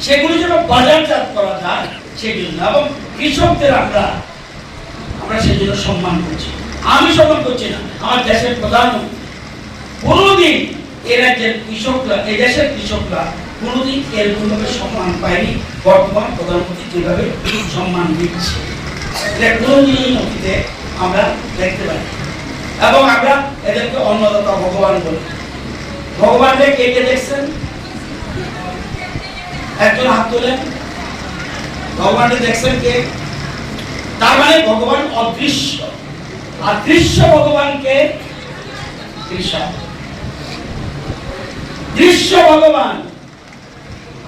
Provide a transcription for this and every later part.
সেগুলি যেন বাজারজাত করা যায়, সেগুলি এবং কৃষকদের আমরা আমরা সেজন্য সম্মান করছি। আমি সম্মান করছি না। আমার দেশের প্রধানমন্ত্রী। কোনোদিন এ রাজ্যের কৃষকরা এই দেশের কৃষকরা কোনোদিন এরকমভাবে সম্মান পায়নি বর্তমান প্রধানমন্ত্রী যেভাবে সম্মান দিচ্ছে নথিতে আমরা দেখতে পাই। এবং আমরা এদেরকে অন্নদাতা ভগবান বলি। ভগবানকে কে কে দেখছেন? একজন হাত তোলেন। ভগবানকে দেখছেন কে? তার মানে ভগবান অদৃশ্য। আর দৃশ্য ভগবানকে দৃশ্য ভগবান।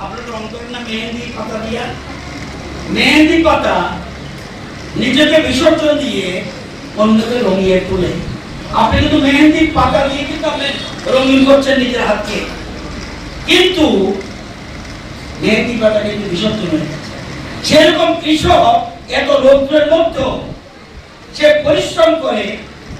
আপনার রং না মেহেন্দি পাতা মেহেন্দি পাতা নিজেকে বিসর্জন দিয়ে অন্যকে রঙিয়ে তোলে। আপনি কিন্তু মেহেন্দি পাতা দিয়ে কিন্তু আপনি রঙিন করছেন নিজের হাতকে? কিন্তু মেহেন্দি পাতা কিন্তু বিসর্জন হয়ে গেছে। সেরকম কৃষক এত রৌদ্রের মধ্যেও সে পরিশ্রম করে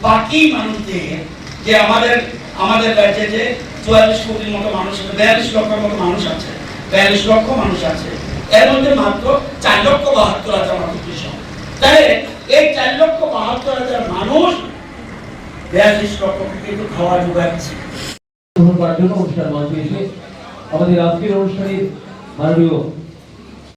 বাকি মানুষদের যে আমাদের আমাদের রাজ্যে যে চুয়াল্লিশ কোটির মতো মানুষ বিয়াল্লিশ লক্ষের মতো মানুষ আছে বিয়াল্লিশ লক্ষ মানুষ আছে। এর মধ্যে মাত্র চার লক্ষ বাহাত্তর হাজার মানুষ কৃষক তাহলে এই চার লক্ষ বাহাত্তর হাজার মানুষ বিয়াল্লিশ লক্ষ কিন্তু খাওয়া যোগাচ্ছে করার জন্য অনুষ্ঠান মঞ্চে এসে আমাদের আজকের অনুষ্ঠানে মাননীয়